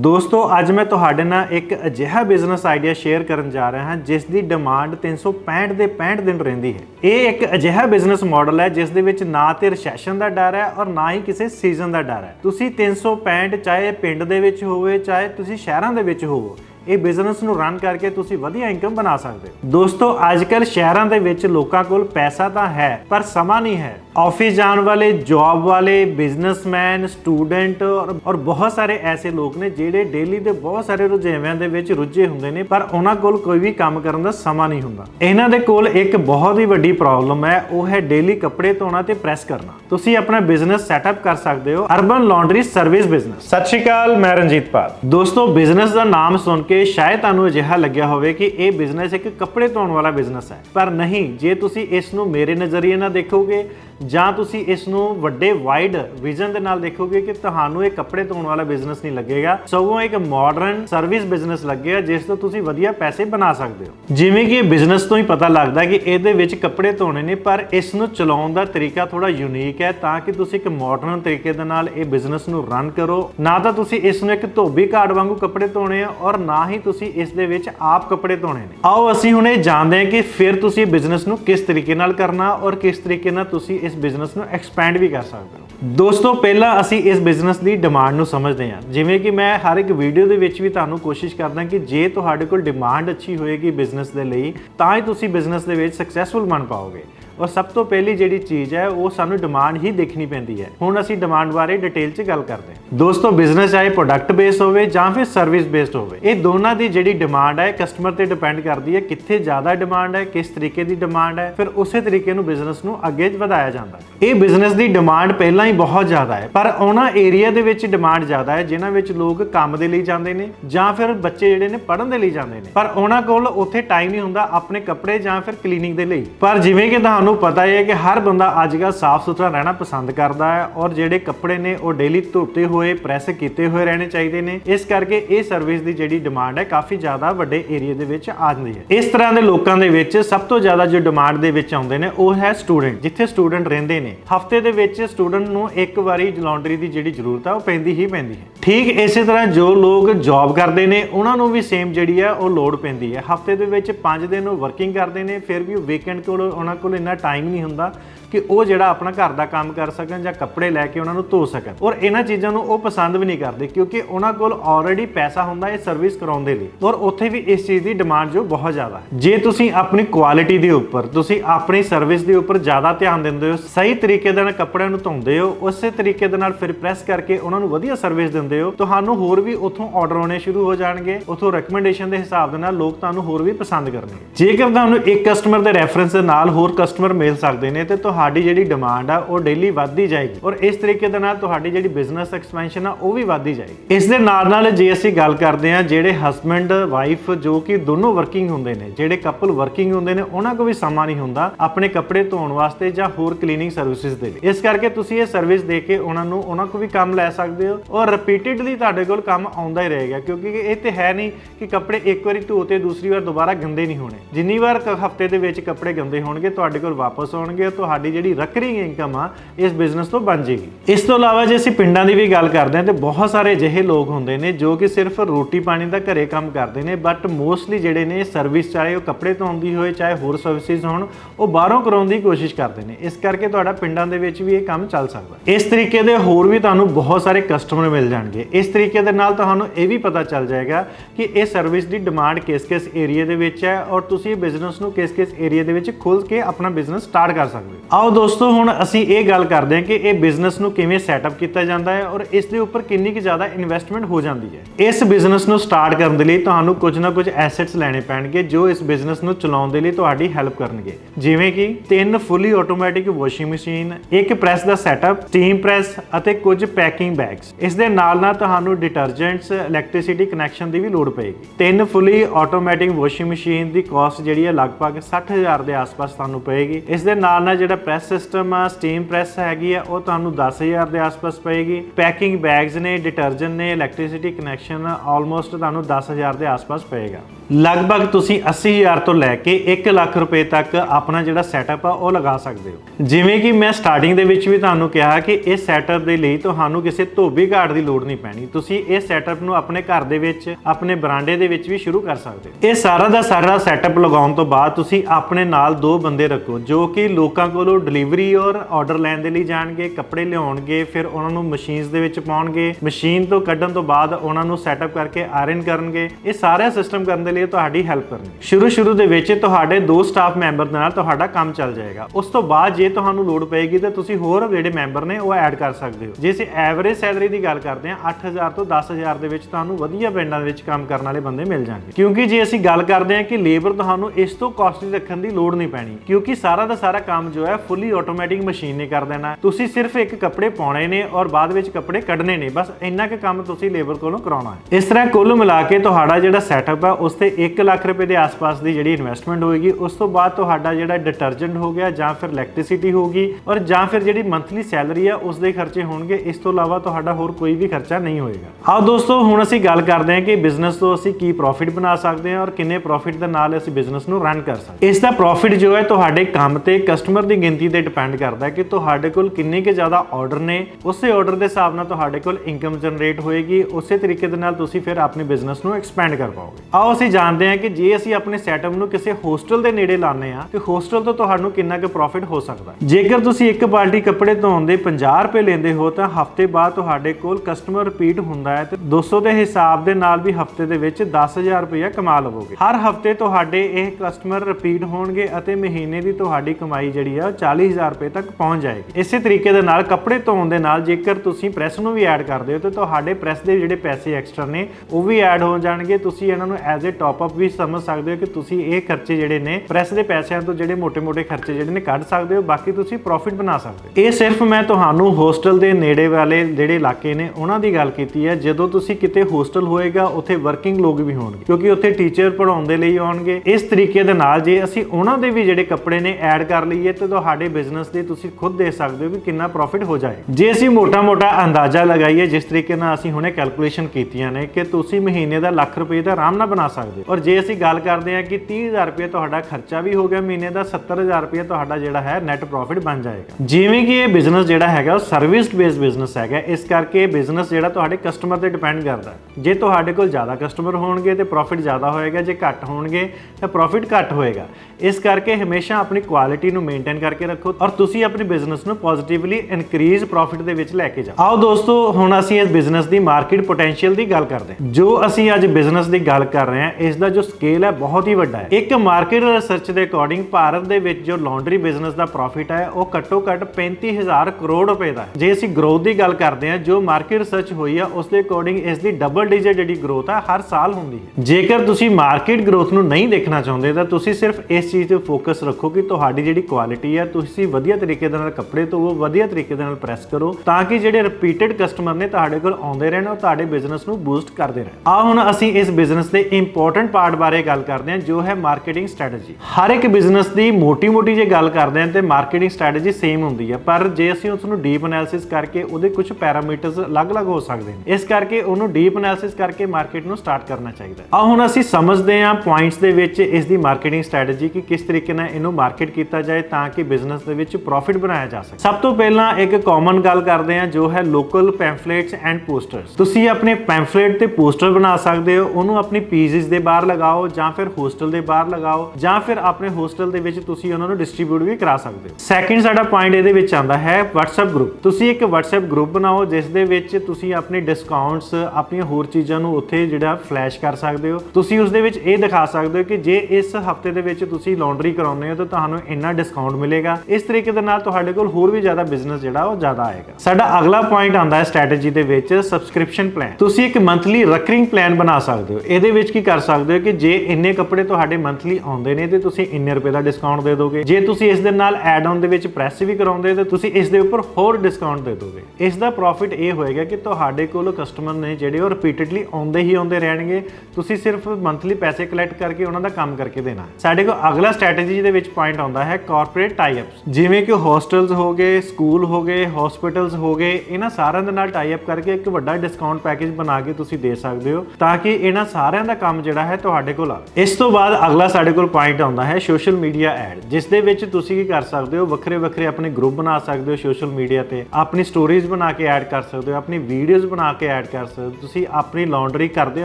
ਦੋਸਤੋ, ਅੱਜ ਮੈਂ ਤੁਹਾਡੇ ਨਾਲ ਇੱਕ ਅਜਿਹਾ ਬਿਜ਼ਨਸ ਆਈਡੀਆ ਸ਼ੇਅਰ ਕਰਨ ਜਾ ਰਿਹਾ ਹਾਂ ਜਿਸ ਦੀ ਡਿਮਾਂਡ 365 ਦੇ 65 ਦਿਨ ਰਹਿੰਦੀ ਹੈ। ਇਹ ਇੱਕ ਅਜਿਹਾ ਬਿਜ਼ਨਸ ਮਾਡਲ ਹੈ ਜਿਸ ਦੇ ਵਿੱਚ ਨਾ ਤੇ ਰਿਸੈਸ਼ਨ ਦਾ ਡਰ ਹੈ ਔਰ ਨਾ ਹੀ ਕਿਸੇ ਸੀਜ਼ਨ ਦਾ ਡਰ ਹੈ। ਤੁਸੀਂ 365 ਚਾਹੇ ਪਿੰਡ ਦੇ ਵਿੱਚ ਹੋਵੇ, ਚਾਹੇ ਤੁਸੀਂ ਸ਼ਹਿਰਾਂ ਦੇ ਵਿੱਚ ਹੋਵੋ ਇਹ ਬਿਜ਼ਨਸ ਨੂੰ ਰਨ ਕਰਕੇ ਤੁਸੀਂ ਵਧੀਆ ਇਨਕਮ ਬਣਾ ਸਕਦੇ ਹੋ। ਦੋਸਤੋ ਅੱਜ ਕੱਲ ਸ਼ਹਿਰਾਂ ਦੇ ਵਿੱਚ ਲੋਕਾਂ ਕੋਲ ਪੈਸਾ ਤਾਂ ਹੈ ਪਰ ਸਮਾਂ ਨਹੀਂ ਹੈ। ਆਫਿਸ ਜਾਣ ਵਾਲੇ ਜੌਬ ਵਾਲੇ ਬਿਜ਼ਨਸਮੈਨ ਸਟੂਡੈਂਟ ਔਰ ਔਰ ਬਹੁਤ ਸਾਰੇ ਐਸੇ ਲੋਕ ਨੇ ਜਿਹੜੇ ਡੇਲੀ ਦੇ ਬਹੁਤ ਸਾਰੇ ਰੁਝੇਵਿਆਂ ਦੇ ਵਿੱਚ ਰੁੱਝੇ ਹੁੰਦੇ ਨੇ ਪਰ ਉਹਨਾਂ ਕੋਲ ਕੋਈ ਵੀ ਕੰਮ ਕਰਨ ਦਾ ਸਮਾਂ ਨਹੀਂ ਹੁੰਦਾ। ਇਹਨਾਂ ਦੇ ਕੋਲ ਇੱਕ ਬਹੁਤ ਹੀ ਵੱਡੀ ਪ੍ਰੋਬਲਮ ਹੈ ਉਹ ਹੈ ਡੇਲੀ ਕੱਪੜੇ ਧੋਣਾ ਤੇ ਪ੍ਰੈਸ ਕਰਨਾ। ਤੁਸੀਂ ਆਪਣਾ ਬਿਜ਼ਨਸ ਸੈਟਅਪ ਕਰ ਸਕਦੇ ਹੋ ਅਰਬਨ ਲਾਂਡਰੀ ਸਰਵਿਸ ਬਿਜ਼ਨਸ ਸਤਿ ਸ਼੍ਰੀ ਅਕਾਲ ਮੈਂ ਰਣਜੀਤ ਪਾਲ। ਦੋਸਤੋ ਬਿਜ਼ਨਸ ਦਾ ਨਾਮ ਸੁਣ ਕੇ ਸ਼ਾਇਦ ਤੁਹਾਨੂੰ ਅਜਿਹਾ ਲੱਗਿਆ ਹੋਵੇ ਕਿ ਇਹ ਬਿਜ਼ਨਸ ਇੱਕ ਕੱਪੜੇ ਧੋਣ ਵਾਲਾ ਬਿਜ਼ਨਸ ਹੈ। ਪਰ ਨਹੀਂ, ਜੇ ਤੁਸੀਂ ਇਸ ਨੂੰ ਮੇਰੇ ਨਜ਼ਰੀਏ ਨਾਲ ਦੇਖੋਗੇ ਜਾਂ ਤੁਸੀਂ ਇਸ ਨੂੰ ਵੱਡੇ ਵਾਈਡ ਵਿਜ਼ਨ ਦੇ ਨਾਲ ਦੇਖੋਗੇ ਕਿ ਤੁਹਾਨੂੰ ਇਹ ਕੱਪੜੇ ਧੋਣ ਵਾਲਾ ਬਿਜ਼ਨਸ ਨਹੀਂ ਲੱਗੇਗਾ। ਸਗੋਂ ਇੱਕ ਮਾਡਰਨ ਸਰਵਿਸ ਬਿਜ਼ਨਸ ਲੱਗੇਗਾ, ਜਿਸ ਤੋਂ ਤੁਸੀਂ ਵਧੀਆ ਪੈਸੇ ਬਣਾ ਸਕਦੇ ਹੋ। ਜਿਵੇਂ ਕਿ ਇਹ ਬਿਜ਼ਨਸ ਤੋਂ ਹੀ ਪਤਾ ਲੱਗਦਾ ਕਿ ਇਹਦੇ ਵਿੱਚ ਕੱਪੜੇ ਧੋਣੇ ਨੇ, ਪਰ ਇਸ ਨੂੰ ਚਲਾਉਣ ਦਾ ਤਰੀਕਾ ਥੋੜਾ ਯੂਨੀਕ ਹੈ ਤਾਂ ਕਿ ਤੁਸੀਂ ਇੱਕ ਮਾਡਰਨ ਤਰੀਕੇ ਦੇ ਨਾਲ ਇਹ ਬਿਜ਼ਨਸ ਨੂੰ ਰਨ ਕਰੋ। ਨਾ ਤਾਂ ਤੁਸੀਂ ਇਸ ਨੂੰ ਇੱਕ ਧੋਬੀ ਘਾਟ ਵਾਂਗੂ ਕੱਪੜੇ ਧੋਣੇ ਆ ਔਰ ਨਾ ਹੀ ਤੁਸੀਂ ਇਸ ਦੇ ਵਿੱਚ ਆਪ ਕੱਪੜੇ ਧੋਣੇ ਨੇ। ਆਓ ਅਸੀਂ ਹੁਣ ਇਹ ਜਾਣਦੇ ਹਾਂ ਕਿ ਫਿਰ ਤੁਸੀਂ ਬਿਜ਼ਨਸ ਨੂੰ ਕਿਸ ਤਰੀਕੇ ਨਾਲ ਕਰਨਾ ਔਰ ਕਿਸ ਤਰੀਕੇ ਨਾਲ ਤੁਸੀਂ ਇਸ ਬਿਜ਼ਨਸ ਨੂੰ ਐਕਸਪੈਂਡ ਵੀ ਕਰ ਸਕਦੇ ਹੋ। ਦੋਸਤੋ, ਪਹਿਲਾਂ ਅਸੀਂ ਇਸ ਬਿਜ਼ਨਸ ਦੀ ਡਿਮਾਂਡ ਨੂੰ ਸਮਝਦੇ ਹਾਂ। ਜਿਵੇਂ ਕਿ ਮੈਂ ਹਰ ਇੱਕ ਵੀਡੀਓ ਦੇ ਵਿੱਚ ਵੀ ਤੁਹਾਨੂੰ ਕੋਸ਼ਿਸ਼ ਕਰਦਾ ਕਿ ਜੇ ਤੁਹਾਡੇ ਕੋਲ ਡਿਮਾਂਡ ਅੱਛੀ ਹੋਏਗੀ ਬਿਜ਼ਨਸ ਦੇ ਲਈ, ਤਾਂ ਹੀ ਤੁਸੀਂ ਬਿਜ਼ਨਸ ਦੇ ਵਿੱਚ ਸਕਸੈਸਫੁਲ ਬਣ ਪਾਓਗੇ। ਔਰ ਸਭ ਤੋਂ ਪਹਿਲੀ ਜਿਹੜੀ ਚੀਜ਼ ਹੈ, ਉਹ ਸਾਨੂੰ ਡਿਮਾਂਡ ਹੀ ਦੇਖਣੀ ਪੈਂਦੀ ਹੈ। ਹੁਣ ਅਸੀਂ ਡਿਮਾਂਡ ਬਾਰੇ ਡਿਟੇਲ 'ਚ ਗੱਲ ਕਰਦੇ ਹਾਂ। ਦੋਸਤੋ ਬਿਜ਼ਨਸ ਚਾਹੇ ਪ੍ਰੋਡਕਟ ਬੇਸਡ ਹੋਵੇ ਜਾਂ ਫਿਰ ਸਰਵਿਸ ਬੇਸਡ ਹੋਵੇ, ਇਹ ਦੋਨਾਂ ਦੀ ਜਿਹੜੀ ਡਿਮਾਂਡ ਹੈ ਕਸਟਮਰ ਤੇ ਡਿਪੈਂਡ ਕਰਦੀ ਹੈ ਕਿੱਥੇ ਜ਼ਿਆਦਾ ਡਿਮਾਂਡ ਹੈ, ਕਿਸ ਤਰੀਕੇ ਦੀ ਡਿਮਾਂਡ ਹੈ, ਫਿਰ ਉਸੇ ਤਰੀਕੇ ਨੂੰ ਬਿਜ਼ਨਸ ਨੂੰ ਅੱਗੇ ਵਧਾਇਆ ਜਾਂਦਾ ਹੈ। ਇਹ ਬਿਜ਼ਨਸ ਦੀ ਡਿਮਾਂਡ ਪਹਿਲਾਂ ਹੀ ਬਹੁਤ ਜ਼ਿਆਦਾ ਹੈ, ਪਰ ਉਹਨਾਂ ਏਰੀਆ ਦੇ ਵਿੱਚ ਡਿਮਾਂਡ ਜ਼ਿਆਦਾ ਹੈ, ਜਿਨ੍ਹਾਂ ਵਿੱਚ ਲੋਕ ਕੰਮ ਦੇ ਲਈ ਜਾਂਦੇ ਨੇ ਜਾਂ ਫਿਰ ਬੱਚੇ ਜਿਹੜੇ ਨੇ ਪੜ੍ਹਨ ਦੇ ਲਈ ਜਾਂਦੇ ਨੇ। ਪਰ ਉਹਨਾਂ ਕੋਲ ਉੱਥੇ ਟਾਈਮ ਨਹੀਂ ਹੁੰਦਾ ਆਪਣੇ ਕੱਪੜੇ ਜਾਂ ਫਿਰ ਕਲੀਨਿੰਗ ਦੇ ਲਈ। ਪਰ ਜਿਵੇਂ ਕਿ ਤੁਹਾਨੂੰ ਪਤਾ ਹੈ ਕਿ ਹਰ ਬੰਦਾ ਅੱਜ ਕੱਲ੍ਹ ਸਾਫ਼ ਸੁਥਰਾ ਰਹਿਣਾ ਪਸੰਦ ਕਰਦਾ ਹੈ ਔਰ ਜਿਹੜੇ ਕੱਪੜੇ ਨੇ ਉਹ ਡੇਲੀ ਧੋਤੇ ਹੋਏ ਪ੍ਰੈਸ ਕੀਤੇ ਹੋਏ ਰਹਿਣੇ ਚਾਹੀਦੇ ਨੇ। ਇਸ ਕਰਕੇ ਇਹ ਸਰਵਿਸ ਦੀ ਜਿਹੜੀ ਡਿਮਾਂਡ ਹੈ, ਕਾਫੀ ਜ਼ਿਆਦਾ ਵੱਡੇ ਏਰੀਆ ਦੇ ਵਿੱਚ ਆ ਜਾਂਦੀ ਹੈ। ਇਸ ਤਰ੍ਹਾਂ ਦੇ ਲੋਕਾਂ ਦੇ ਵਿੱਚ ਸਭ ਤੋਂ ਜ਼ਿਆਦਾ ਜੋ ਡਿਮਾਂਡ ਦੇ ਵਿੱਚ ਆਉਂਦੇ ਨੇ, ਉਹ ਹੈ ਸਟੂਡੈਂਟ ਜਿੱਥੇ ਸਟੂਡੈਂਟ ਰਹਿੰਦੇ ਨੇ। ਹਫ਼ਤੇ ਦੇ ਵਿੱਚ ਸਟੂਡੈਂਟ ਨੂੰ ਇੱਕ ਵਾਰੀ ਲਾਂਡਰੀ ਦੀ ਜਿਹੜੀ ਜ਼ਰੂਰਤ ਆ, ਉਹ ਪੈਂਦੀ ਹੀ ਪੈਂਦੀ ਹੈ। ਠੀਕ ਇਸੇ ਤਰ੍ਹਾਂ ਜੋ ਲੋਕ ਜੌਬ ਕਰਦੇ ਨੇ, ਉਹਨਾਂ ਨੂੰ ਵੀ ਸੇਮ ਜਿਹੜੀ ਹੈ ਉਹ ਲੋਡ ਪੈਂਦੀ ਹੈ। ਹਫ਼ਤੇ ਦੇ ਵਿੱਚ 5 ਦਿਨ ਉਹ ਵਰਕਿੰਗ ਕਰਦੇ ਨੇ, ਫਿਰ ਵੀ ਵੀਕਐਂਡ ਕੋਲ ਉਹਨਾਂ ਕੋਲ ਇੰਨਾ ਟਾਈਮ ਨਹੀਂ ਹੁੰਦਾ। ਕਿ ਉਹ ਜਿਹੜਾ ਆਪਣਾ ਘਰ ਦਾ ਕੰਮ ਕਰ ਸਕਣ ਜਾਂ ਕੱਪੜੇ ਲੈ ਕੇ ਉਹਨਾਂ ਨੂੰ ਧੋ ਸਕਣ। ਔਰ ਇਹਨਾਂ ਚੀਜ਼ਾਂ ਨੂੰ ਉਹ ਪਸੰਦ ਵੀ ਨਹੀਂ ਕਰਦੇ ਕਿਉਂਕਿ ਉਹਨਾਂ ਕੋਲ ਆਲਰੇਡੀ ਪੈਸਾ ਹੁੰਦਾ ਇਹ ਸਰਵਿਸ ਕਰਾਉਣ ਦੇ ਲਈ। ਔਰ ਉੱਥੇ ਵੀ ਇਸ ਚੀਜ਼ ਦੀ ਡਿਮਾਂਡ ਜੋ ਬਹੁਤ ਜ਼ਿਆਦਾ ਹੈ। ਜੇ ਤੁਸੀਂ ਆਪਣੀ ਕੁਆਲਿਟੀ ਦੇ ਉੱਪਰ, ਤੁਸੀਂ ਆਪਣੀ ਸਰਵਿਸ ਦੇ ਉੱਪਰ ਜ਼ਿਆਦਾ ਧਿਆਨ ਦਿੰਦੇ ਹੋ, ਸਹੀ ਤਰੀਕੇ ਦੇ ਨਾਲ ਕੱਪੜਿਆਂ ਨੂੰ ਧੋਂਦੇ ਹੋ, ਉਸੇ ਤਰੀਕੇ ਦੇ ਨਾਲ ਫਿਰ ਪ੍ਰੈਸ ਕਰਕੇ ਉਹਨਾਂ ਨੂੰ ਵਧੀਆ ਸਰਵਿਸ ਦਿੰਦੇ ਹੋ, ਤੁਹਾਨੂੰ ਹੋਰ ਵੀ ਉੱਥੋਂ ਆਰਡਰ ਆਉਣੇ ਸ਼ੁਰੂ ਹੋ ਜਾਣਗੇ। ਉੱਥੋਂ ਰეკਮੈਂਡੇਸ਼ਨ ਦੇ ਹਿਸਾਬ ਦੇ ਨਾਲ ਲੋਕ ਤੁਹਾਨੂੰ ਹੋਰ ਵੀ ਪਸੰਦ ਕਰਨਗੇ। ਜੇਕਰ ਤੁਹਾਨੂੰ ਇੱਕ ਕਸਟਮਰ ਦੇ ਰੈਫਰੈਂਸ ਦੇ ਨਾਲ ਹੋਰ ਕਸਟਮਰ ਮਿਲ ਸਕਦੇ ਨੇ, ਤੇ ਤੁਹਾਨੂੰ ਤੁਹਾਡੀ ਜਿਹੜੀ ਡਿਮਾਂਡ ਆ, ਉਹ ਡੇਲੀ ਵੱਧਦੀ ਜਾਏਗੀ ਔਰ ਇਸ ਤਰੀਕੇ ਦੇ ਨਾਲ ਤੁਹਾਡੀ ਜਿਹੜੀ ਬਿਜ਼ਨਸ ਐਕਸਪੈਂਸ਼ਨ ਆ, ਉਹ ਵੀ ਵੱਧਦੀ ਜਾਏਗੀ। ਇਸ ਦੇ ਨਾਲ ਨਾਲ ਜੇ ਅਸੀਂ ਗੱਲ ਕਰਦੇ ਆ ਜਿਹੜੇ ਹਸਬੰਡ ਵਾਈਫ ਜੋ ਕਿ ਦੋਨੋਂ ਵਰਕਿੰਗ ਹੁੰਦੇ ਨੇ, ਜਿਹੜੇ ਕਪਲ ਵਰਕਿੰਗ ਹੁੰਦੇ ਨੇ, ਉਹਨਾਂ ਕੋਲ ਵੀ ਸਮਾਂ ਨਹੀਂ ਹੁੰਦਾ ਆਪਣੇ ਕੱਪੜੇ ਧੋਣ ਵਾਸਤੇ ਜਾਂ ਹੋਰ ਕਲੀਨਿੰਗ ਸਰਵਿਸਿਜ਼ ਦੇ ਲਈ। ਇਸ ਕਰਕੇ ਤੁਸੀਂ ਇਹ ਸਰਵਿਸ ਦੇ ਕੇ ਉਹਨਾਂ ਨੂੰ, ਉਹਨਾਂ ਕੋਲ ਵੀ ਕੰਮ ਲੈ ਸਕਦੇ ਹੋ ਔਰ ਰਿਪੀਟਿਡਲੀ ਤੁਹਾਡੇ ਕੋਲ ਕੰਮ ਆਉਂਦਾ ਹੀ ਰਹੇਗਾ, ਕਿਉਂਕਿ ਇਹ ਤੇ ਹੈ ਨਹੀਂ ਕਿ ਕੱਪੜੇ ਇੱਕ ਵਾਰੀ ਧੋ ਤੇ ਦੂਸਰੀ ਵਾਰ ਦੁਬਾਰਾ ਗੰਦੇ ਨਹੀਂ ਹੋਣੇ। ਜਿੰਨੀ ਵਾਰ ਹਫ਼ਤੇ ਦੇ ਵਿੱਚ ਕੱਪੜੇ ਗੰਦੇ ਹੋਣਗੇ, ਤੁਹਾਡੇ ਕੋਲ ਵਾਪਸ ਆਉਣਗੇ ਤੁਹਾਡੀ ਜਿਹੜੀ ਰਕਰਿੰਗ ਇਨਕਮ ਆ, ਇਸ ਬਿਜ਼ਨਸ ਤੋਂ ਬਣ ਜੇਗੀ। ਇਸ ਤੋਂ ਇਲਾਵਾ ਜੇ ਅਸੀਂ ਪਿੰਡਾਂ ਦੀ ਵੀ ਗੱਲ ਕਰਦੇ ਹਾਂ, ਤੇ ਬਹੁਤ ਸਾਰੇ ਅਜਿਹੇ ਲੋਕ ਹੁੰਦੇ ਨੇ ਜੋ ਕਿ ਸਿਰਫ ਰੋਟੀ ਪਾਣੀ ਦਾ ਘਰੇ ਕੰਮ ਕਰਦੇ ਨੇ ਬਟ ਮੋਸਟਲੀ ਜਿਹੜੇ ਨੇ ਸਰਵਿਸ ਚਾਹੇ ਉਹ ਕੱਪੜੇ ਧੋਣ ਹੋਏ, ਚਾਹੇ ਹੋਰ ਸਰਵਿਸਿਜ਼ ਹੋਣ, ਉਹ ਬਾਹਰੋਂ ਕਰਾਉਣ ਦੀ ਕੋਸ਼ਿਸ਼ ਕਰਦੇ ਨੇ। ਇਸ ਕਰਕੇ ਤੁਹਾਡਾ ਪਿੰਡਾਂ ਦੇ ਵਿੱਚ ਵੀ ਇਹ ਕੰਮ ਚੱਲ ਸਕਦਾ ਇਸ ਤਰੀਕੇ ਦੇ ਹੋਰ ਵੀ ਤੁਹਾਨੂੰ ਬਹੁਤ ਸਾਰੇ ਕਸਟਮਰ ਮਿਲ ਜਾਣਗੇ। ਇਸ ਤਰੀਕੇ ਦੇ ਨਾਲ ਤੁਹਾਨੂੰ ਇਹ ਵੀ ਪਤਾ ਚੱਲ ਜਾਏਗਾ ਕਿ ਇਹ ਸਰਵਿਸ ਦੀ ਡਿਮਾਂਡ ਕਿਸ-ਕਿਸ ਏਰੀਆ ਦੇ ਵਿੱਚ ਹੈ, ਔਰ ਤੁਸੀਂ ਬਿਜ਼ਨਸ ਨੂੰ ਕਿਸ-ਕਿਸ ਏਰੀਆ ਦੇ ਵਿੱਚ ਖੋਲ ਕੇ ਆਪਣਾ ਬਿਜ਼ਨਸ ਸਟਾਰਟ ਕਰ ਸਕਦੇ ਹੋ। ਆਓ ਦੋਸਤੋ, ਹੁਣ ਅਸੀਂ ਇਹ ਗੱਲ ਕਰਦੇ ਹਾਂ ਕਿ ਇਹ ਬਿਜ਼ਨਸ ਨੂੰ ਕਿਵੇਂ ਸੈਟਅਪ ਕੀਤਾ ਜਾਂਦਾ ਹੈ ਔਰ ਇਸ ਦੇ ਉੱਪਰ ਕਿੰਨੀ ਕੁ ਜ਼ਿਆਦਾ ਇਨਵੈਸਟਮੈਂਟ ਹੋ ਜਾਂਦੀ ਹੈ। ਇਸ ਬਿਜ਼ਨਸ ਨੂੰ ਸਟਾਰਟ ਕਰਨ ਦੇ ਲਈ ਤੁਹਾਨੂੰ ਕੁਝ ਨਾ ਕੁਝ ਐਸੈਟਸ ਲੈਣੇ ਪੈਣਗੇ ਜੋ ਇਸ ਬਿਜ਼ਨਸ ਨੂੰ ਚਲਾਉਣ ਦੇ ਲਈ ਤੁਹਾਡੀ ਹੈਲਪ ਕਰਨਗੇ। ਜਿਵੇਂ ਕਿ ਤਿੰਨ ਫੁੱਲੀ ਆਟੋਮੈਟਿਕ ਵਾਸ਼ਿੰਗ ਮਸ਼ੀਨ ਇੱਕ ਪ੍ਰੈਸ ਦਾ ਸੈਟਅਪ ਸਟੀਮ ਪ੍ਰੈਸ ਅਤੇ ਕੁਝ ਪੈਕਿੰਗ ਬੈਗਸ ਇਸ ਦੇ ਨਾਲ ਨਾਲ ਤੁਹਾਨੂੰ ਡਿਟਰਜੈਂਟਸ ਇਲੈਕਟ੍ਰਿਸਿਟੀ ਕਨੈਕਸ਼ਨ ਦੀ ਵੀ ਲੋੜ ਪਏਗੀ। ਤਿੰਨ ਫੁੱਲੀ ਆਟੋਮੈਟਿਕ ਵਾਸ਼ਿੰਗ ਮਸ਼ੀਨ ਦੀ ਕਾਸਟ ਜਿਹੜੀ ਹੈ ਲਗਭਗ 60000 ਦੇ ਆਸ-ਪਾਸ ਤੁਹਾਨੂੰ ਪਏਗੀ। ਇਸ ਦੇ ਨਾਲ ਨਾਲ ਜਿਹੜਾ ਪ੍ਰੈਸ ਸਿਸਟਮ ਆ ਸਟੀਮ ਪ੍ਰੈਸ ਹੈਗੀ ਆ, ਉਹ ਤੁਹਾਨੂੰ 10000 ਦੇ ਆਸ-ਪਾਸ ਪਏਗੀ। ਪੈਕਿੰਗ ਬੈਗਸ ਨੇ ਡਿਟਰਜੈਂਟ ਨੇ ਇਲੈਕਟ੍ਰਿਸਿਟੀ ਕਨੈਕਸ਼ਨ ਆਲਮੋਸਟ ਤੁਹਾਨੂੰ 10000 ਦੇ ਆਸ-ਪਾਸ ਪਏਗਾ। ਲਗਭਗ ਤੁਸੀਂ 80000 ਤੋਂ ਲੈ ਕੇ 1 ਲੱਖ ਰੁਪਏ ਤੱਕ ਆਪਣਾ ਜਿਹੜਾ ਸੈਟਅਪ ਆ, ਉਹ ਲਗਾ ਸਕਦੇ ਹੋ। ਜਿਵੇਂ ਕਿ ਮੈਂ ਸਟਾਰਟਿੰਗ ਦੇ ਵਿੱਚ ਵੀ ਤੁਹਾਨੂੰ ਕਿਹਾ ਕਿ ਇਸ ਸੈਟਅਪ ਦੇ ਲਈ ਤੁਹਾਨੂੰ ਕਿਸੇ ਧੋਬੀ ਘਾਟ ਦੀ ਲੋੜ ਨਹੀਂ ਪੈਣੀ। ਤੁਸੀਂ ਇਹ ਸੈਟਅਪ ਨੂੰ ਆਪਣੇ ਘਰ ਦੇ ਵਿੱਚ, ਆਪਣੇ ਬਰਾਂਡੇ ਦੇ ਵਿੱਚ ਵੀ ਸ਼ੁਰੂ ਕਰ ਸਕਦੇ ਹੋ। ਇਹ ਸਾਰਾ ਦਾ ਸਾਰਾ ਸੈਟਅਪ ਲਗਾਉਣ ਤੋਂ ਬਾਅਦ ਤੁਸੀਂ ਆਪਣੇ ਨਾਲ ਦੋ ਬੰਦੇ ਰੱਖੋ, ਜੋ ਕਿ ਲੋਕਾਂ ਕੋਲੋਂ ਡਿਲੀਵਰੀ ਔਰ ਆਰਡਰ ਲੈਣ ਦੇ ਲਈ ਜਾਣਗੇ, ਕੱਪੜੇ ਲਿਆਉਣਗੇ, ਫਿਰ ਉਹਨਾਂ ਨੂੰ ਮਸ਼ੀਨਸ ਦੇ ਵਿੱਚ ਪਾਉਣਗੇ। ਮਸ਼ੀਨ ਤੋਂ ਕੱਢਣ ਤੋਂ ਬਾਅਦ ਉਹਨਾਂ ਨੂੰ ਸੈਟਅਪ ਕਰਕੇ ਆਇਰਨ ਕਰਨਗੇ। ਇਹ ਸਾਰਾ ਸਿਸਟਮ ਕਰਨ ਦੇ ਲਈ ਤੁਹਾਡੀ ਹੈਲਪ ਕਰਨਗੇ। ਸ਼ੁਰੂ ਸ਼ੁਰੂ ਦੇ ਵਿੱਚ ਤੁਹਾਡੇ ਦੋ ਸਟਾਫ ਮੈਂਬਰ ਦੇ ਨਾਲ ਤੁਹਾਡਾ ਕੰਮ ਚੱਲ ਜਾਏਗਾ। ਉਸ ਤੋਂ ਬਾਅਦ ਜੇ ਤੁਹਾਨੂੰ ਲੋੜ ਪਏਗੀ ਤਾਂ ਤੁਸੀਂ ਹੋਰ ਜਿਹੜੇ ਮੈਂਬਰ ਨੇ ਉਹ ਐਡ ਕਰ ਸਕਦੇ ਹੋ। ਜੇ ਅਸੀਂ ਐਵਰੇਜ ਸੈਲਰੀ ਦੀ ਗੱਲ ਕਰਦੇ ਹਾਂ 8000 ਤੋਂ 10000 ਦੇ ਵਿੱਚ ਤੁਹਾਨੂੰ ਵਧੀਆ ਪਿੰਡਾਂ ਦੇ ਵਿੱਚ ਕੰਮ ਕਰਨ ਵਾਲੇ ਬੰਦੇ ਮਿਲ ਜਾਣਗੇ। ਕਿਉਂਕਿ ਜੇ ਅਸੀਂ ਗੱਲ ਕਰਦੇ ਹਾਂ ਕਿ ਲੇਬਰ ਤੁਹਾਨੂੰ ਇਸ ਤੋਂ ਕਾਸਟਲੀ ਰੱਖਣ ਦੀ ਲੋੜ ਨਹੀਂ ਪੈਣੀ, ਕਿਉਂਕਿ ਸਾਰਾ ਦਾ ਸਾਰਾ ਕੰਮ ਜੋ ਹੈ ਫੁੱਲੀ ਆਟੋਮੈਟਿਕ ਮਸ਼ੀਨ ਨੇ ਕਰ ਦੇਣਾ। ਤੁਸੀਂ ਸਿਰਫ ਇੱਕ ਕੱਪੜੇ ਪਾਉਣੇ ਨੇ ਔਰ ਬਾਅਦ ਵਿੱਚ ਕੱਪੜੇ ਕੱਢਣੇ ਨੇ। ਬਸ ਇੰਨਾ ਕੁ ਕੰਮ ਤੁਸੀਂ ਲੇਬਰ ਕੋਲੋਂ ਕਰਾਉਣਾ ਹੈ। ਇਸ ਤਰ੍ਹਾਂ ਕੁੱਲ ਮਿਲਾ ਕੇ ਤੁਹਾਡਾ ਜਿਹੜਾ ਸੈਟਅਪ ਹੈ ਉਸ ਤੇ 1 ਲੱਖ ਰੁਪਏ ਦੇ ਆਸ-ਪਾਸ ਦੀ ਜਿਹੜੀ ਇਨਵੈਸਟਮੈਂਟ ਹੋਏਗੀ, ਉਸ ਤੋਂ ਬਾਅਦ ਤੁਹਾਡਾ ਜਿਹੜਾ ਡਿਟਰਜੈਂਟ ਹੋ ਗਿਆ ਜਾਂ ਫਿਰ ਇਲੈਕਟ੍ਰਿਸਿਟੀ ਹੋਗੀ ਔਰ ਜਾਂ ਫਿਰ ਜਿਹੜੀ ਮੰਥਲੀ ਸੈਲਰੀ ਆ, ਉਸ ਦੇ ਖਰਚੇ ਹੋਣਗੇ। ਇਸ ਤੋਂ ਇਲਾਵਾ ਤੁਹਾਡਾ ਹੋਰ ਕੋਈ ਵੀ ਖਰਚਾ ਨਹੀਂ ਹੋਏਗਾ। ਆਓ ਦੋਸਤੋ, ਹੁਣ ਅਸੀਂ ਗੱਲ ਕਰਦੇ ਹਾਂ ਕਿ ਬਿਜ਼ਨਸ ਤੋਂ ਅਸੀਂ ਕੀ ਪ੍ਰੋਫਿਟ ਬਣਾ ਸਕਦੇ ਹਾਂ ਔਰ ਕਿੰਨੇ ਪ੍ਰੋਫਿਟ ਦੇ ਨਾਲ ਅਸੀਂ ਬਿਜ਼ਨਸ ਨੂੰ ਰਨ ਕਰ ਸਕਦੇ ਹਾਂ। ਇਸ ਦਾ ਪ੍ਰੋਫਿਟ ਜੋ ਹੈ ਤੁਹਾਡੇ ਕੰਮ ਤੇ ਕਸਟਮਰ ਦੀ ਗਿਣਤੀ ਤੇ ਡਿਪੈਂਡ ਕਰਦਾ ਕਿ ਤੁਹਾਡੇ ਕੋਲ ਕਿੰਨੇ ਕੁ ਜ਼ਿਆਦਾ ਆਰਡਰ ਨੇ। ਉਸੇ ਆਰਡਰ ਦੇ ਹਿਸਾਬ ਨਾਲ ਤੁਹਾਡੇ ਕੋਲ ਇਨਕਮ ਜਨਰੇਟ ਹੋਏਗੀ। ਉਸੇ ਤਰੀਕੇ ਦੇ ਨਾਲ ਤੁਸੀਂ ਫਿਰ ਆਪਣੇ ਬਿਜ਼ਨਸ ਨੂੰ ਐਕਸਪੈਂਡ ਕਰ ਪਾਓਗੇ। ਆਓ ਅਸੀਂ ਜਾਣਦੇ ਹਾਂ ਕਿ ਜੇ ਅਸੀਂ ਆਪਣੇ ਸੈਟਅਪ ਨੂੰ ਕਿਸੇ ਹੋਸਟਲ ਦੇ ਨੇੜੇ ਲਾਉਂਦੇ ਆ ਤੇ ਹੋਸਟਲ ਤੋਂ ਤੁਹਾਨੂੰ ਕਿੰਨਾ ਕੁ ਪ੍ਰੋਫਿਟ ਹੋ ਸਕਦਾ ਹੈ। ਜੇਕਰ ਤੁਸੀਂ ਇੱਕ ਬਾਲਟੀ ਕੱਪੜੇ ਧੋਣ ਦੇ 50 ਰੁਪਏ ਲੈਂਦੇ ਹੋ, ਤਾਂ ਹਫ਼ਤੇ ਬਾਅਦ ਤੁਹਾਡੇ ਕੋਲ ਕਸਟਮਰ ਰਿਪੀਟ ਹੁੰਦਾ ਹੈ ਤੇ 200 ਦੇ ਹਿਸਾਬ ਦੇ ਨਾਲ ਵੀ ਹਫ਼ਤੇ ਦੇ ਵਿੱਚ 10000 ਰੁਪਏ ਕਮਾ ਲਵੋਗੇ। ਹਰ ਹਫ਼ਤੇ ਤੁਹਾਡੇ ਇਹ ਕਸਟਮਰ ਰਿਪੀਟ ਹੋਣਗੇ ਅਤੇ ਮਹੀਨੇ ਦੀ ਤੁਹਾਡੀ ਕਮਾਈ ਜਿਹੜੀ ਆ 40000 ਰੁਪਏ ਤੱਕ ਪਹੁੰਚ ਜਾਏਗੀ। ਇਸੇ ਤਰੀਕੇ ਦੇ ਨਾਲ ਕੱਪੜੇ ਧੋਣ ਦੇ ਨਾਲ ਜੇਕਰ ਤੁਸੀਂ ਪ੍ਰੈਸ ਨੂੰ ਵੀ ਐਡ ਕਰਦੇ ਹੋ ਤਾਂ ਤੁਹਾਡੇ ਪ੍ਰੈਸ ਦੇ ਜਿਹੜੇ ਪੈਸੇ ਐਕਸਟਰਾ ਨੇ, ਉਹ ਵੀ ਐਡ ਹੋ ਜਾਣਗੇ। ਤੁਸੀਂ ਇਹਨਾਂ ਨੂੰ ਐਜ਼ ਅ ਟਾਪ ਅਪ ਵੀ ਸਮਝ ਸਕਦੇ ਹੋ ਕਿ ਤੁਸੀਂ ਇਹ ਖਰਚੇ ਜਿਹੜੇ ਨੇ, ਪ੍ਰੈਸ ਦੇ ਪੈਸਿਆਂ ਤੋਂ ਜਿਹੜੇ ਮੋٹے-ਮੋٹے ਖਰਚੇ ਜਿਹੜੇ ਨੇ ਕੱਢ ਸਕਦੇ ਹੋ, ਬਾਕੀ ਤੁਸੀਂ ਪ੍ਰੋਫਿਟ ਬਣਾ ਸਕਦੇ ਹੋ। ਇਹ ਸਿਰਫ ਮੈਂ ਤੁਹਾਨੂੰ ਹੋਸਟਲ ਦੇ ਨੇੜੇ ਵਾਲੇ ਜਿਹੜੇ ਇਲਾਕੇ ਨੇ, ਉਹਨਾਂ ਦੀ ਗੱਲ ਕੀਤੀ ਹੈ। ਜਦੋਂ ਤੁਸੀਂ ਕਿਤੇ ਹੋਸਟਲ ਹੋਏਗਾ, ਉੱਥੇ ਵਰਕਿੰਗ ਲੋਕ ਵੀ ਹੋਣਗੇ, ਕਿਉਂਕਿ ਉੱਥੇ ਟੀਚਰ ਪੜ੍ਹਾਉਣ ਦੇ ਲਈ ਆਉਣਗੇ। ਇਸ ਤਰੀਕੇ ਦੇ ਨਾਲ ਜੇ ਅਸੀਂ ਉਹਨਾਂ ਦੇ ਵੀ ਜਿਹੜੇ ਕੱਪੜੇ ਨੇ, ਐਡ ਕਰ ਲਈਏ ਤਾਂ ਤੁਹਾਡੇ ਤੁਹਾਡੇ ਬਿਜ਼ਨਸ ਦੇ ਤੁਸੀਂ ਖੁਦ ਦੇ ਸਕਦੇ ਹੋ ਕਿ ਕਿੰਨਾ ਪ੍ਰੋਫਿਟ ਹੋ ਜਾਏ। ਜੇ ਅਸੀਂ ਮੋਟਾ-ਮੋਟਾ ਅੰਦਾਜ਼ਾ ਲਗਾਈਏ, ਜਿਸ ਤਰੀਕੇ ਨਾਲ ਅਸੀਂ ਹੁਣੇ ਕੈਲਕੂਲੇਸ਼ਨ ਕੀਤੀਆਂ ਨੇ ਕਿ ਤੁਸੀਂ ਮਹੀਨੇ ਦਾ ਲੱਖ ਰੁਪਏ ਦਾ ਆਰਾਮ ਨਾਲ ਬਣਾ ਸਕਦੇ ਹੋ। ਔਰ ਜੇ ਅਸੀਂ ਗੱਲ ਕਰਦੇ ਹਾਂ ਕਿ 30000 ਰੁਪਏ ਤੁਹਾਡਾ ਖਰਚਾ ਵੀ ਹੋ ਗਿਆ ਮਹੀਨੇ ਦਾ 70000 ਰੁਪਏ ਤੁਹਾਡਾ ਜਿਹੜਾ ਹੈ ਨੈਟ ਪ੍ਰੋਫਿਟ ਬਣ ਜਾਏਗਾ। ਜਿਵੇਂ ਕਿ ਇਹ ਬਿਜ਼ਨਸ ਜਿਹੜਾ ਹੈਗਾ, ਉਹ ਸਰਵਿਸ ਬੇਸਡ ਬਿਜ਼ਨਸ ਹੈਗਾ। ਇਸ ਕਰਕੇ ਇਹ ਬਿਜ਼ਨਸ ਜਿਹੜਾ ਤੁਹਾਡੇ ਕਸਟਮਰ ਤੇ ਡਿਪੈਂਡ ਕਰਦਾ ਜੇ ਤੁਹਾਡੇ ਕੋਲ ਜ਼ਿਆਦਾ ਕਸਟਮਰ ਹੋਣਗੇ ਤੇ ਪ੍ਰੋਫਿਟ ਜ਼ਿਆਦਾ ਹੋਏਗਾ, ਜੇ ਘੱਟ ਹੋਣਗੇ ਤਾਂ ਪ੍ਰੋਫਿਟ ਘੱਟ ਹੋਏਗਾ। ਇਸ ਕਰਕੇ ਹਮੇਸ਼ਾ ਆਪਣੀ ਕੁਆਲਿਟੀ ਨੂੰ ਮੇਨਟੇਨ ਕਰਕੇ ਰੱਖੋ ਔਰ ਤੁਸੀਂ ਆਪਣੇ ਬਿਜ਼ਨਸ ਨੂੰ ਪੋਜ਼ਿਟਿਵਲੀ ਇਨਕਰੀਜ਼ ਪ੍ਰੋਫਿਟ ਦੇ ਵਿੱਚ ਲੈ ਕੇ ਜਾਓ। ਆਓ ਦੋਸਤੋ, ਹੁਣ ਅਸੀਂ ਇਸ ਬਿਜ਼ਨਸ ਦੀ ਮਾਰਕੀਟ ਪੋਟੈਂਸ਼ੀਅਲ ਦੀ ਗੱਲ ਕਰਦੇ ਹਾਂ। ਜੋ ਅਸੀਂ ਅੱਜ ਬਿਜ਼ਨਸ ਦੀ ਗੱਲ ਕਰ ਰਹੇ ਹਾਂ, ਇਸ ਦਾ ਜੋ ਸਕੇਲ ਹੈ ਬਹੁਤ ਹੀ ਵੱਡਾ ਹੈ। ਇੱਕ ਮਾਰਕੀਟ ਰਿਸਰਚ ਦੇ ਅਕੋਰਡਿੰਗ ਭਾਰਤ ਦੇ ਵਿੱਚ ਜੋ ਲਾਂਡਰੀ ਬਿਜ਼ਨਸ ਦਾ ਪ੍ਰੋਫਿਟ ਹੈ, ਉਹ ਘੱਟੋ ਘੱਟ 35000 ਕਰੋੜ ਰੁਪਏ ਦਾ ਹੈ। ਜੇ ਅਸੀਂ ਗਰੋਥ ਦੀ ਗੱਲ ਕਰਦੇ ਹਾਂ, ਜੋ ਮਾਰਕੀਟ ਰਿਸਰਚ ਹੋਈ ਆ, ਉਸ ਦੇ ਅਕੋਰਡਿੰਗ ਇਸ ਦੀ ਡਬਲ ਡਿਜਿਟ ਜਿਹੜੀ ਗਰੋਥ ਹੈ ਹਰ ਸਾਲ ਹੁੰਦੀ ਹੈ। ਜੇਕਰ ਤੁਸੀਂ ਮਾਰਕੀਟ ਗਰੋਥ ਨੂੰ ਨਹੀਂ ਦੇਖਣਾ ਚਾਹੁੰਦੇ, ਤਾਂ ਤੁਸੀਂ ਸਿਰਫ ਇਸ ਚੀਜ਼ ਤੇ ਫੋਕਸ ਰੱਖੋ ਕਿ ਤੁਹਾਡੀ ਜਿਹੜੀ ਕੁਆਲਿਟੀ ਹੈ ਤੁਸੀਂ ਵਧੀਆ ਤਰੀਕੇ ਦੇ ਨਾਲ ਕੱਪੜੇ ਧੋਵੋ, ਵਧੀਆ ਤਰੀਕੇ ਦੇ ਨਾਲ ਪ੍ਰੈਸ ਕਰੋ, ਤਾਂ ਕਿ ਜਿਹੜੇ ਰਿਪੀਟਡ ਕਸਟਮਰ ਨੇ ਤੁਹਾਡੇ ਕੋਲ ਆਉਂਦੇ ਰਹਿਣ ਉਹ ਤੁਹਾਡੇ ਬਿਜ਼ਨਸ ਨੂੰ ਬੂਸਟ ਕਰਦੇ ਰਹਿਣ। ਆ ਹੁਣ ਅਸੀਂ ਇਸ ਬਿਜ਼ਨਸ ਦੇ ਇੰਪੋਰਟੈਂਟ ਪਾਰਟ ਬਾਰੇ ਗੱਲ ਕਰਦੇ ਹਾਂ, ਜੋ ਹੈ ਮਾਰਕੀਟਿੰਗ ਸਟ੍ਰੈਟਜੀ ਹਰ ਇੱਕ ਬਿਜ਼ਨਸ ਦੀ ਮੋਟੀ-ਮੋਟੀ ਜੇ ਗੱਲ ਕਰਦੇ ਹਾਂ ਤੇ ਮਾਰਕੀਟਿੰਗ ਸਟ੍ਰੈਟਜੀ ਸੇਮ ਹੁੰਦੀ ਹੈ, ਪਰ ਜੇ ਅਸੀਂ ਉਸ ਨੂੰ ਡੀਪ ਐਨਾਲਿਸਿਸ ਕਰਕੇ ਉਹਦੇ ਕੁਝ ਪੈਰਾਮੀਟਰਸ ਅਲੱਗ-ਅਲੱਗ ਹੋ ਸਕਦੇ ਨੇ, ਇਸ ਕਰਕੇ ਉਹਨੂੰ ਡੀਪ ਐਨਾਲਿਸਿਸ ਕਰਕੇ ਮਾਰਕੀਟ ਨੂੰ ਸਟਾਰਟ ਕਰਨਾ ਚਾਹੀਦਾ ਹੈ। ਆ ਹੁਣ ਅਸੀਂ ਸਮਝਦੇ ਹਾਂ ਪੁਆਇੰਟਸ ਦੇ ਵਿੱਚ ਇਸ ਦੀ ਮਾਰਕੀਟਿੰਗ ਸਟ੍ਰੈਟਜੀ ਕਿ ਕਿਸ ਤਰੀਕੇ ਨਾਲ ਇਹਨੂੰ ਮਾਰਕੀਟ ਕੀਤਾ ਜਾਏ ਤਾਂ ਕਿ ਬਿਜ਼ਨਸ ਦੇ ਵਿੱਚ ਪ੍ਰੋਫਿਟ ਬਣਾਇਆ ਜਾ ਸਕੇ। ਸਭ ਤੋਂ ਪਹਿਲਾਂ ਇੱਕ ਕਾਮਨ ਗੱਲ ਕਰਦੇ ਹਾਂ, ਜੋ ਹੈ ਲੋਕਲ ਪੈਂਫਲੇਟਸ ਐਂਡ ਪੋਸਟਰਸ ਤੁਸੀਂ ਆਪਣੇ ਪੈਂਫਲੇਟ ਤੇ ਪੋਸਟਰ ਬਣਾ ਸਕਦੇ ਹੋ, ਉਹਨੂੰ ਆਪਣੀ ਪੀਜ਼ਸ ਦੇ ਬਾਹਰ ਲਗਾਓ ਜਾਂ ਫਿਰ ਹੋਸਟਲ ਦੇ ਬਾਹਰ ਲਗਾਓ, ਜਾਂ ਫਿਰ ਆਪਣੇ ਹੋਸਟਲ ਦੇ ਵਿੱਚ ਤੁਸੀਂ ਉਹਨਾਂ ਨੂੰ ਡਿਸਟ੍ਰੀਬਿਊਟ ਵੀ ਕਰਾ ਸਕਦੇ ਹੋ। ਸੈਕਿੰਡ ਸਾਡਾ ਪੁਆਇੰਟ ਇਹਦੇ ਵਿੱਚ ਆਉਂਦਾ ਹੈ WhatsApp ਗਰੁੱਪ ਤੁਸੀਂ ਇੱਕ WhatsApp ਗਰੁੱਪ ਬਣਾਓ, ਜਿਸ ਦੇ ਵਿੱਚ ਤੁਸੀਂ ਆਪਣੇ ਡਿਸਕਾਊਂਟਸ ਆਪਣੀਆਂ ਹੋਰ ਚੀਜ਼ਾਂ ਨੂੰ ਉੱਥੇ ਜਿਹੜਾ ਫਲੈਸ਼ ਕਰ ਸਕਦੇ ਹੋ। ਤੁਸੀਂ ਉਸ ਦੇ ਵਿੱਚ ਇਹ ਦਿਖਾ ਸਕਦੇ ਹੋ ਕਿ ਜੇ ਇਸ ਹਫ਼ਤੇ ਦੇ ਵਿੱਚ ਤੁਸੀਂ ਲਾਂਡਰੀ ਕਰਾਉਂਦੇ ਹੋ, ਤਾਂ ਤੁਹਾਨੂੰ ਇੰਨਾ ਡਿਸਕਾਊਂਟ ਮਿਲੇਗਾ। ਇਸ ਤਰੀਕੇ ਦੇ ਨਾਲ ਤੁਹਾਡੇ ਕੋਲ ਹੋਰ ਵੀ ਜ਼ਿਆਦਾ ਬਿਜ਼ਨਸ ਜਿਹੜਾ, ਉਹ ਜ਼ਿਆਦਾ ਆਏਗਾ। ਸਾਡਾ ਅਗਲਾ ਪੁਆਇੰਟ ਆਉਂਦਾ ਹੈ ਸਟ੍ਰੈਟਜੀ ਦੇ ਵਿੱਚ ਸਬਸਕ੍ਰਿਪਸ਼ਨ ਪਲਾਨ ਤੁਸੀਂ ਇੱਕ ਮੰਥਲੀ ਰੈਕਰਿੰਗ ਪਲਾਨ ਬਣਾ ਸਕਦੇ ਹੋ। ਇਹਦੇ ਵਿੱਚ ਕੀ ਕਰ ਸਕਦੇ ਹੋ ਕਿ ਜੇ ਇੰਨੇ ਕੱਪੜੇ ਤੁਹਾਡੇ ਮੰਥਲੀ ਆਉਂਦੇ ਨੇ, ਤੇ ਤੁਸੀਂ ਇੰਨੇ ਰੁਪਏ ਦਾ ਡਿਸਕਾਊਂਟ ਦੇ ਦੋਗੇ। ਜੇ ਤੁਸੀਂ ਇਸ ਦੇ ਨਾਲ ਐਡ ਆਨ ਦੇ ਵਿੱਚ ਪ੍ਰੈਸ ਵੀ ਕਰਾਉਂਦੇ ਤੇ ਤੁਸੀਂ ਇਸ ਦੇ ਉੱਪਰ ਹੋਰ ਡਿਸਕਾਊਂਟ ਦੇ ਦੋਗੇ। ਇਸ ਦਾ ਪ੍ਰੋਫਿਟ ਇਹ ਹੋਏਗਾ ਕਿ ਤੁਹਾਡੇ ਕੋਲ ਕਸਟਮਰ ਨੇ ਜਿਹੜੇ, ਉਹ ਰਿਪੀਟਡਲੀ ਆਉਂਦੇ ਹੀ ਆਉਂਦੇ ਰਹਿਣਗੇ। ਤੁਸੀਂ ਸਿਰਫ ਮੰਥਲੀ ਪੈਸੇ ਕਲੈਕਟ ਕਰਕੇ ਉਹਨਾਂ ਦਾ ਕੰਮ ਕਰਕੇ ਦੇਣਾ ਸਾਡੇ ਕੋਲ ਅਗਲਾ ਸਟ੍ਰੈਟਜੀ ਦੇ ਵਿੱਚ ਪੁਆਇੰਟ ਆਉਂਦਾ ਹੈ ਕਾਰਪੋਰੇਟ ਟਾਈ ਜਿਵੇਂ ਕਿ ਹੋਸਟਲਸ ਹੋ ਗਏ, ਸਕੂਲ ਹੋ ਗਏ ਹਸਪੀਟਲਸ ਹੋ ਗਏ, ਇਹਨਾਂ ਸਾਰਿਆਂ ਦੇ ਨਾਲ ਟਾਈ ਕਰਕੇ ਇੱਕ ਵੱਡਾ ਡਿਸਕਾਊਂਟ ਪੈਕੇਜ ਬਣਾ ਕੇ ਤੁਸੀਂ ਦੇ ਸਕਦੇ ਹੋ, ਤਾਂ ਕਿ ਇਹਨਾਂ ਸਾਰਿਆਂ ਦਾ ਕੰਮ ਜਿਹੜਾ ਹੈ ਤੁਹਾਡੇ ਕੋਲ ਆਵੇ ਇਸ ਤੋਂ ਬਾਅਦ ਅਗਲਾ ਸਾਡੇ ਕੋਲ ਪੁਆਇੰਟ ਆਉਂਦਾ ਹੈ ਸੋਸ਼ਲ ਮੀਡੀਆ ਐਡ ਜਿਸ ਦੇ ਵਿੱਚ ਤੁਸੀਂ ਕੀ ਕਰ ਸਕਦੇ ਹੋ ਵੱਖਰੇ ਵੱਖਰੇ ਆਪਣੇ ਗਰੁੱਪ ਬਣਾ ਸਕਦੇ ਹੋ ਸੋਸ਼ਲ ਮੀਡੀਆ ਤੇ, ਆਪਣੀ ਸਟੋਰੀਜ਼ ਬਣਾ ਕੇ ਐਡ ਕਰ ਸਕਦੇ ਹੋ, ਆਪਣੀ ਵੀਡੀਓਜ਼ ਬਣਾ ਕੇ ਐਡ ਕਰ ਸਕਦੇ ਹੋ, ਤੁਸੀਂ ਆਪਣੀ ਲੌਂਡਰੀ ਕਰਦੇ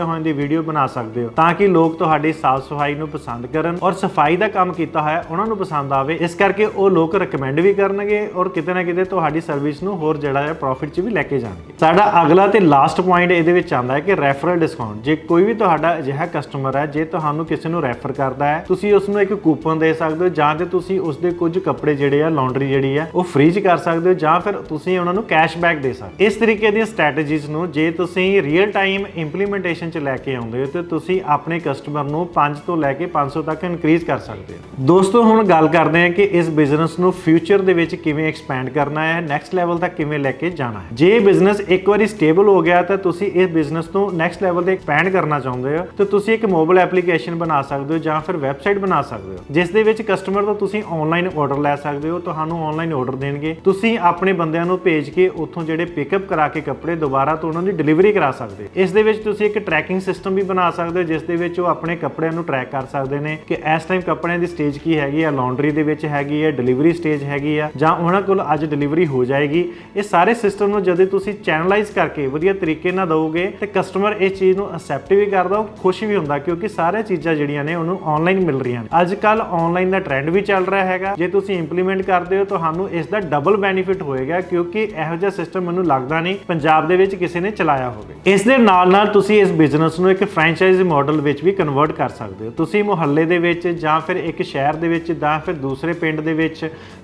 ਹੋਏ ਦੀ ਵੀਡੀਓ ਬਣਾ ਸਕਦੇ ਹੋ, ਤਾਂ ਕਿ ਲੋਕ ਤੁਹਾਡੀ ਸਾਫ਼ ਸਫ਼ਾਈ ਨੂੰ ਪਸੰਦ ਕਰਨ ਔਰ ਸਫ਼ਾਈ ਦਾ ਕੰਮ ਕੀਤਾ ਹੋਇਆ ਉਹਨਾਂ ਨੂੰ ਪਸੰਦ ਆਵੇ। ਇਸ ਕਰਕੇ ਉਹ ਲੋਕ ਰეკਮੈਂਡ ਵੀ ਕਰਨਗੇ ਔਰ ਕਿਤੇ ਨਾ ਕਿਤੇ ਤੁਹਾਡੀ ਸਰਵਿਸ ਨੂੰ ਹੋਰ ਜਿਹੜਾ ਹੈ ਪ੍ਰੋਫਿਟ 'ਚ ਵੀ ਲੈ ਕੇ ਜਾਣਗੇ। ਸਾਡਾ ਅਗਲਾ ਤੇ ਲਾਸਟ ਪੁਆਇੰਟ ਇਹਦੇ ਵਿੱਚ ਆਉਂਦਾ ਹੈ ਕਿ ਰੈਫਰਲ ਡਿਸਕਾਊਂਟ ਜੇ ਕੋਈ ਵੀ ਤੁਹਾਡਾ ਅਜਿਹਾ ਕਸਟਮਰ ਹੈ, ਜੇ ਤੁਹਾਨੂੰ ਕਿਸੇ ਨੂੰ ਰੈਫਰ ਕਰਦਾ ਹੈ, ਤੁਸੀਂ ਉਸ ਨੂੰ ਇੱਕ ਕੂਪਨ ਦੇ ਸਕਦੇ ਹੋ ਜਾਂ ਤੇ ਤੁਸੀਂ ਉਸ ਦੇ ਕੁਝ ਕੱਪੜੇ ਜਿਹੜੇ ਆ ਲਾਂਡਰੀ ਜਿਹੜੀ ਹੈ ਉਹ ਫ੍ਰੀ 'ਚ ਕਰ ਸਕਦੇ ਹੋ ਜਾਂ ਫਿਰ ਤੁਸੀਂ ਉਹਨਾਂ ਨੂੰ ਕੈਸ਼ਬੈਕ ਦੇ ਸਕਦੇ ਇਸ ਤਰੀਕੇ ਦੀਆਂ ਸਟ੍ਰੈਟਜੀਜ਼ ਨੂੰ ਜੇ ਤੁਸੀਂ ਰੀਅਲ ਟਾਈਮ ਇੰਪਲੀਮੈਂਟੇਸ਼ਨ 'ਚ ਲੈ ਕੇ ਆਉਂਦੇ ਹੋ, ਤੇ ਤੁਸੀਂ ਆਪਣੇ ਕਸਟਮਰ ਨੂੰ 5 ਤੋਂ ਲੈ ਕੇ 500 ਤੱਕ ਇਨਕਰੀਜ਼ ਕਰ ਸਕਦੇ ਹੋ। ਦੋਸਤੋ, ਹੁਣ ਗੱਲ ਕਰਦੇ ਹਾਂ ਕਿ ਇਸ ਬਿਜ਼ਨਸ ਨੂੰ ਫਿਊਚਰ ਦੇ ਵਿੱਚ ਕਿਵੇਂ ਐਕਸਪੈਂਡ ਕਰਨਾ ਹੈ ਨੈਕਸਟ ਲੈਵਲ ਤੱਕ ਕਿਵੇਂ ਲੈ ਕੇ ਜਾਣਾ ਹੈ। ਜੇ ਬਿਜ਼ਨਸ ਇੱਕ ਵਾਰੀ ਸਟੇਬਲ ਹੋ ਗਿਆ ਤਾਂ ਤੁਸੀਂ ਇਸ ਬਿਜ਼ਨਸ ਨੂੰ ਨੈਕਸਟ ਲੈਵਲ ਤੇ ਐਕਸਪੈਂਡ ਕਰਨਾ ਚਾਹੁੰਦੇ ਹੋ, ਤਾਂ ਤੁਸੀਂ ਇੱਕ ਮੋਬਾਈਲ ਐਪਲੀਕੇਸ਼ਨ ਬਣਾ ਸਕਦੇ ਹੋ ਜਾਂ ਫਿਰ ਵੈਬਸਾਈਟ ਬਣਾ ਸਕਦੇ ਹੋ, ਜਿਸ ਦੇ ਵਿੱਚ ਕਸਟਮਰ ਤੋਂ ਤੁਸੀਂ ਆਨਲਾਈਨ ਆਰਡਰ ਲੈ ਸਕਦੇ ਹੋ, ਤੁਹਾਨੂੰ ਆਨਲਾਈਨ ਆਰਡਰ ਦੇਣਗੇ। ਤੁਸੀਂ ਆਪਣੇ ਬੰਦਿਆਂ ਨੂੰ ਭੇਜ ਕੇ ਉੱਥੋਂ ਜਿਹੜੇ ਪਿਕਅਪ ਕਰਾ ਕੇ ਕੱਪੜੇ ਦੁਬਾਰਾ ਤੋਂ ਉਹਨਾਂ ਦੀ ਡਿਲੀਵਰੀ ਕਰਾ ਸਕਦੇ ਹੋ। ਇਸ ਦੇ ਵਿੱਚ ਤੁਸੀਂ ਇੱਕ ਟਰੈਕਿੰਗ ਸਿਸਟਮ ਵੀ ਬਣਾ ਸਕਦੇ ਹੋ, ਜਿਸ ਦੇ ਵਿੱਚ ਉਹ ਆਪਣੇ ਕੱਪੜਿਆਂ ਨੂੰ ਟਰੈਕ ਕਰ ਸਕਦੇ ਨੇ ਕਿ ਇਸ ਟਾਈਮ ਕੱਪੜਿਆਂ ਦੀ ਸਟੇਜ ਕੀ ਹੈਗੀ ਆ ਲਾਂਡਰੀ ਦੇ ਵਿੱਚ ਹੈਗੀ ਹੈ ਡਿਲੀਵਰੀ ਸਟੇਜ ਹੈਗੀ ਆ, ਜਾਂ ਉਹਨਾਂ ਕੋਲ ਅੱਜ ਡਿਲੀਵਰੀ ਹੋ ਜਾਏਗੀ, ਇਹ ਸਾਰੇ ਸਿਸਟਮ ਨੂੰ ਜਦੋਂ ਤੁਸੀਂ ਚੈਨਲਾਈਜ਼ ਕਰਕੇ ਵਧੀਆ ਤਰੀਕੇ ਨਾਲ ਦਓਗੇ, ਤੇ ਕਸਟਮਰ ਇਸ ਚੀਜ਼ ਨੂੰ ਅਸੈਪਟ ਵੀ ਕਰਦਾ, ਉਹ ਖੁਸ਼ ਵੀ ਹੁੰਦਾ, ਕਿਉਂਕਿ ਸਾਰੇ ਚੀਜ਼ਾਂ ਜਿਹੜੀਆਂ ਨੇ ਉਹਨੂੰ ਆਨਲਾਈਨ ਮਿਲ ਰਹੀਆਂ ਨੇ। ਅੱਜ ਕੱਲ ਆਨਲਾਈਨ ਦਾ ਟ੍ਰੈਂਡ ਵੀ ਚੱਲ ਰਿਹਾ ਹੈਗਾ। ਜੇ ਤੁਸੀਂ ਇੰਪਲੀਮੈਂਟ ਕਰਦੇ ਹੋ, ਤੁਹਾਨੂੰ ਇਸ ਦਾ ਡਬਲ ਬੈਨੀਫਿਟ ਹੋਏਗਾ, ਕਿਉਂਕਿ ਇਹੋ ਜਿਹਾ ਸਿਸਟਮ ਮੈਨੂੰ ਲੱਗਦਾ ਨਹੀਂ ਪੰਜਾਬ ਦੇ ਵਿੱਚ ਕਿਸੇ ਨੇ ਚਲਾਇਆ ਹੋਵੇ। ਇਸ ਦੇ ਨਾਲ ਨਾਲ ਤੁਸੀਂ ਇਸ ਬਿਜ਼ਨਸ ਨੂੰ ਇੱਕ ਫਰੈਂਚਾਈਜ਼ੀ ਮਾਡਲ ਵਿੱਚ ਵੀ ਕਨਵਰਟ ਕਰ ਸਕਦੇ ਹੋ। ਤੁਸੀਂ ਮੁਹੱਲੇ ਦੇ ਵਿੱਚ ਜਾਂ ਫਿਰ ਇੱਕ ਸ਼ਹਿਰ ਦੇ ਵਿੱਚ ਜਾਂ ਫਿਰ ਦੂਸਰੇ ਪਿੰਡ ਦੇ ਵਿੱਚ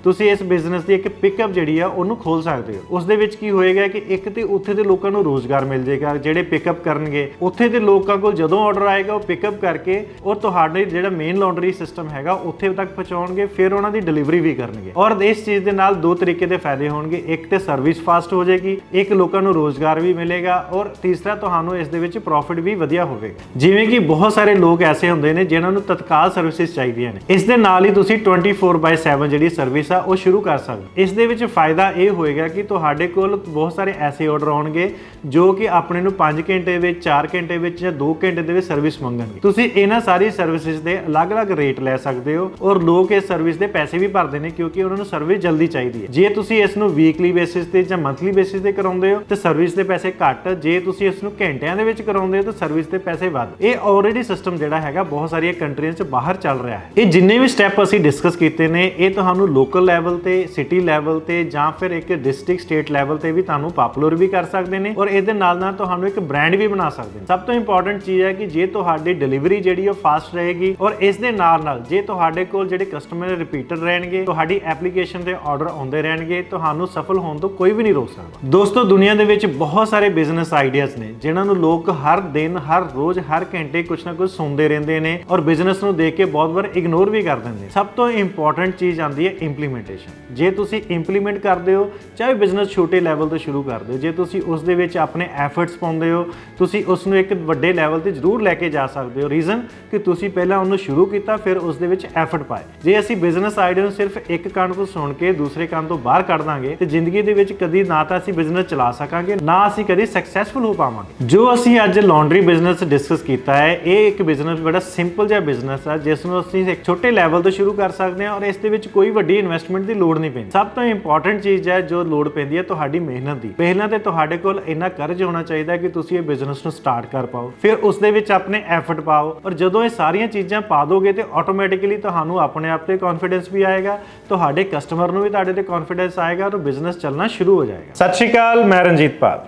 ਤੁਸੀਂ ਇਸ ਬਿਜ਼ਨਸ ਦੀ ਇੱਕ ਪਿਕਅਪ ਜਿਹੜੀ ਆ, ਉਹਨੂੰ ਖੋਲ ਸਕਦੇ ਹੋ। ਉਸ ਦੇ ਵਿੱਚ ਕੀ ਹੋਏਗਾ ਕਿ ਇੱਕ ਤੇ ਉੱਥੇ ਦੇ ਲੋਕਾਂ ਨੂੰ ਰੋਜ਼ਗਾਰ ਮਿਲ ਜਾਏਗਾ, ਜਿਹੜੇ ਪਿਕਅਪ ਕਰਨਗੇ। ਉੱਥੇ ਦੇ ਲੋਕਾਂ ਕੋਲ ਜਦੋਂ ਆਰਡਰ ਆਏਗਾ, ਉਹ ਪਿਕਅਪ ਕਰਕੇ ਉਹ ਤੁਹਾਡੇ ਜਿਹੜਾ ਮੇਨ ਲਾਂਡਰੀ ਸਿਸਟਮ ਹੈਗਾ, ਉੱਥੇ ਤੱਕ ਪਹੁੰਚਾਉਣਗੇ, ਫਿਰ ਉਹਨਾਂ ਦੀ ਡਿਲੀਵਰੀ ਵੀ ਕਰਨਗੇ। ਔਰ ਇਸ ਚੀਜ਼ ਦੇ ਨਾਲ ਦੋ ਤਰੀਕੇ ਦੇ ਫਾਇਦੇ ਹੋਣਗੇ। ਇੱਕ ਤੇ ਸਰਵਿਸ ਫਾਸਟ ਹੋ ਜਾਏਗੀ, ਇੱਕ ਲੋਕਾਂ ਨੂੰ ਰੋਜ਼ਗਾਰ ਵੀ ਮਿਲੇਗਾ ਔਰ ਤੀਸਰਾ ਤੁਹਾਨੂੰ ਇਸ ਦੇ ਵਿੱਚ ਪ੍ਰੋਫਿਟ ਵੀ ਵਧੀਆ ਹੋਵੇਗਾ। ਜਿਵੇਂ ਕਿ ਬਹੁਤ ਸਾਰੇ ਲੋਕ ਐਸੇ ਹੁੰਦੇ ਨੇ, ਜਿਨ੍ਹਾਂ ਨੂੰ ਤਤਕਾਲ ਸਰਵਿਸਿਜ਼ ਚਾਹੀਦੀਆਂ ਨੇ। ਇਸ ਦੇ ਨਾਲ ਹੀ ਤੁਸੀਂ 24/7 ਜਿਹੜੀ ਸਰਵਿਸ ਆ, ਉਹ ਸ਼ੁਰੂ ਕਰ ਸਕਦੇ। ਇਸ ਦੇ ਵਿੱਚ ਫਾਇਦਾ ਇਹ ਹੋਏਗਾ ਕਿ ਤੁਹਾਡੇ ਕੋਲ ਬਹੁਤ ਸਾਰੇ ਐਸੇ ਆਰਡਰ ਆਉਣਗੇ, ਜੋ ਕਿ ਆਪਣੇ ਨੂੰ 5 ਘੰਟੇ ਵਿੱਚ 4 ਘੰਟੇ ਵਿੱਚ ਜਾਂ 2 ਘੰਟੇ ਦੇ ਵਿੱਚ ਸਰਵਿਸ ਮੰਗਣਗੇ। ਤੁਸੀਂ ਇਹਨਾਂ ਸਾਰੀ ਸਰਵਿਸਿਜ਼ ਦੇ ਅਲੱਗ-ਅਲੱਗ ਰੇਟ ਲੈ ਸਕਦੇ ਹੋ ਔਰ ਲੋਕ ਇਸ ਸਰਵਿਸ ਦੇ ਪੈਸੇ ਵੀ ਭਰਦੇ ਨੇ ਕਿਉਂਕਿ ਉਹਨਾਂ ਨੂੰ ਸਰਵਿਸ ਜਲਦੀ ਚਾਹੀਦੀ ਹੈ। ਜੇ ਤੁਸੀਂ ਇਸ ਨੂੰ ਵੀਕਲੀ ਬੇਸਿਸ ਤੇ ਜਾਂ ਮੰਥਲੀ ਬੇਸਿਸ ਤੇ ਕਰਾਉਂਦੇ ਹੋ, ਤੇ ਸਰਵਿਸ ਦੇ ਪੈਸੇ ਘੱਟ। ਜੇ ਤੁਸੀਂ ਇਸ ਨੂੰ ਘੰਟਿਆਂ ਦੇ ਵਿੱਚ ਕਰਾਉਂਦੇ ਹੋ, ਤਾਂ ਸਰਵਿਸ ਦੇ ਪੈਸੇ ਵੱਧ। ਇਹ ਆਲਰੇਡੀ ਸਿਸਟਮ ਜਿਹੜਾ ਹੈਗਾ, ਬਹੁਤ ਸਾਰੀਆਂ ਕੰਟਰੀਆਂ 'ਚ ਬਾਹਰ ਚੱਲ ਰਿਹਾ ਹੈ। ਇਹ ਜਿੰਨੇ ਵੀ ਸਟੈਪ ਅਸੀਂ ਡਿਸਕਸ ਕੀਤੇ ਨੇ, ਇਹ ਤੁਹਾਨੂੰ ਲੋਕਲ ਲੈਵਲ ਤੇ ਸਿਟੀ ਲੈਵਲ ਤੇ ਜਾਂ ਫਿਰ ਇੱਕ ਡਿਸਟ੍ਰਿਕਟ ਸਟੇਟ ਲੈਵਲ ਤੇ ਵੀ ਤੁਹਾਨੂੰ ਪਪੂਲਰ ਵੀ ਕਰ ਸਕਦੇ ਨੇ ਔਰ ਇਹਦੇ ਨਾਲ ਨਾਲ ਤੁਹਾਨੂੰ ਇੱਕ ਬ੍ਰਾਂਡ ਵੀ ਬਣਾ ਸਕਦੇ ਨੇ। ਸਭ ਤੋਂ ਇੰਪੋਰਟੈਂਟ ਚੀਜ਼ ਹੈ ਕਿ ਜੇ ਤੁਹਾਡੀ ਡਿਲੀਵਰੀ ਜਿਹੜੀ ਉਹ ਫਾਸਟ ਰਹੇਗੀ ਔਰ ਇਸ ਦੇ ਨਾਲ ਨਾਲ ਜੇ ਤੁਹਾਡੇ ਕੋਲ ਜਿਹੜੇ ਕਸਟਮਰ ਰਿਪੀਟਰ ਰਹਿਣਗੇ, ਤੁਹਾਡੀ ਐਪਲੀਕੇਸ਼ਨ ਤੇ ਆਰਡਰ ਆਉਂਦੇ ਰਹਿਣਗੇ, ਤੁਹਾਨੂੰ ਸਫਲ ਹੋਣ ਤੋਂ ਕੋਈ ਵੀ ਨਹੀਂ ਰੋਕ ਸਕਦਾ। ਦੋਸਤੋ, ਦੁਨੀਆ ਦੇ ਵਿੱਚ ਬਹੁਤ ਸਾਰੇ ਬਿਜ਼ਨਸ ਆਈਡੀਆਜ਼ ਨੇ, ਜਿਨ੍ਹਾਂ ਨੂੰ ਲੋਕ ਹਰ ਦਿਨ, ਹਰ ਰੋਜ਼, ਹਰ ਘੰਟੇ ਕੁਝ ਨਾ ਕੁਝ ਸੁਣਦੇ ਰਹਿੰਦੇ ਨੇ ਔਰ ਬਿਜ਼ਨਸ ਨੂੰ ਦੇਖ ਕੇ ਬਹੁਤ ਵਾਰ ਇਗਨੋਰ ਵੀ ਕਰ ਦਿੰਦੇ ਨੇ। ਸਭ ਤੋਂ ਇੰਪੋਰਟੈਂਟ ਚੀਜ਼ ਆਉਂਦੀ ਹੈ ਇੰਪਲੀਮੈਂਟੇਸ਼ਨ ਜੇ ਤੁਸੀਂ ਇੰਪਲੀਮੈਂਟ ਕਰਦੇ ਹੋ, ਚਾਹੇ ਬਿਜ਼ਨਸ ਛੋਟੇ ਲੈਵਲ ਤੋਂ ਸ਼ੁਰੂ ਕਰਦੇ ਹੋ, ਜੇ ਤੁਸੀਂ ਉਸ ਦੇ ਵਿੱਚ ਆਪਣੇ ਐਫਰਟਸ ਪਾਉਂਦੇ ਹੋ, ਤੁਸੀਂ ਉਸ ਨੂੰ ਇੱਕ ਵੱਡੇ ਲੈਵਲ ਤੇ ਜ਼ਰੂਰ ਲੈ ਕੇ ਜਾ ਸਕਦੇ ਹੋ। ਰੀਜ਼ਨ ਕਿ ਤੁਸੀਂ ਪਹਿਲਾਂ ਉਹਨੂੰ ਸ਼ੁਰੂ ਕੀਤਾ, ਫਿਰ ਉਸ ਦੇ ਵਿੱਚ ਐਫਰਟ ਪਾਏ। ਜੇ ਅਸੀਂ ਬਿਜ਼ਨਸ ਆਈਡੀਆ ਨੂੰ ਸਿਰਫ ਇੱਕ ਕੰਨ ਤੋਂ ਸੁਣ ਕੇ ਦੂਸਰੇ ਕੰਨ ਤੋਂ ਬਾਹਰ ਕੱਢ ਦਾਂਗੇ, ਤੇ ਜ਼ਿੰਦਗੀ ਦੇ ਵਿੱਚ ਕਦੀ ਨਾ ਤਾਂ ਅਸੀਂ ਬਿਜ਼ਨਸ ਚਲਾ ਸਕਾਂਗੇ, ਨਾ ਅਸੀਂ ਕਦੀ ਸਕਸੈਸਫੁਲ ਹੋ ਪਾਵਾਂਗੇ। ਜੋ ਅਸੀਂ ਅੱਜ ਲਾਂਡਰੀ ਬਿਜ਼ਨਸ ਡਿਸਕਸ ਕੀਤਾ ਹੈ, ਇਹ ਇੱਕ ਬਿਜ਼ਨਸ ਬੜਾ ਸਿੰਪਲ ਜਿਹਾ ਬਿਜ਼ਨਸ ਹੈ ਜਿਸ ਨੂੰ ਅਸੀਂ ਇੱਕ ਛੋਟੇ ਲੈਵਲ ਤੋਂ ਸ਼ੁਰੂ ਕਰ ਸਕਦੇ ਹਾਂ ਔਰ ਇਸ ਦੇ ਵਿੱਚ ਕੋਈ ਵੱਡੀ ਇਨਵੈਸਟਮੈਂਟ ਦੀ ਲੋੜ ਨਹੀਂ ਪੈਂਦੀ। ਸਭ ਤੋਂ ਇੰਪੋਰਟੈਂਟ ਚੀਜ਼ ਹੈ ਜੋ ਲੋੜ ਪੈਂਦੀ ਹੈ ਤੁਹਾਡੀ ਮਿਹਨਤ ਦੀ। ਪਹਿਲਾਂ ਤੇ ਤੁਹਾਡੇ ਕੋਲ ਇੰਨਾ ਕਰਜ਼ ਹੋਣਾ ਚਾਹੀਦਾ ਕਿ ਤੁਸੀਂ ਇਹ ਬਿਜ਼ਨਸ ਨੂੰ ਸਟਾਰਟ ਕਰ ਪਾਓ। ਫਿਰ ਉਸ ਦੇ ਵਿੱਚ ਆਪਣੇ ਐਫਰਟ ਪਾਓ ਔਰ ਜਦੋਂ ਇਹ ਸਾਰੀਆਂ ਚੀਜ਼ਾਂ ਪਾ ਦੋਗੇ ਤੇ ਆਟੋਮੈਟਿਕਲੀ ਤੁਹਾਨੂੰ ਆਪਣੇ ਆਪ ਤੇ ਕੌਨਫੀਡੈਂਸ ਵੀ ਆਏਗਾ, ਤੁਹਾਡੇ ਕਸਟਮਰ ਨੂੰ ਵੀ ਤੁਹਾਡੇ ਤੇ ਕੌਨਫੀਡੈਂਸ ਆਏਗਾ ਔਰ ਬਿਜ਼ਨਸ ਚੱਲਣਾ ਸ਼ੁਰੂ ਹੋ ਜਾਏਗਾ। ਸਤਿ ਸ਼੍ਰੀ ਅਕਾਲ, ਮੈਂ ਰਣਜੀਤ ਪਾਲ।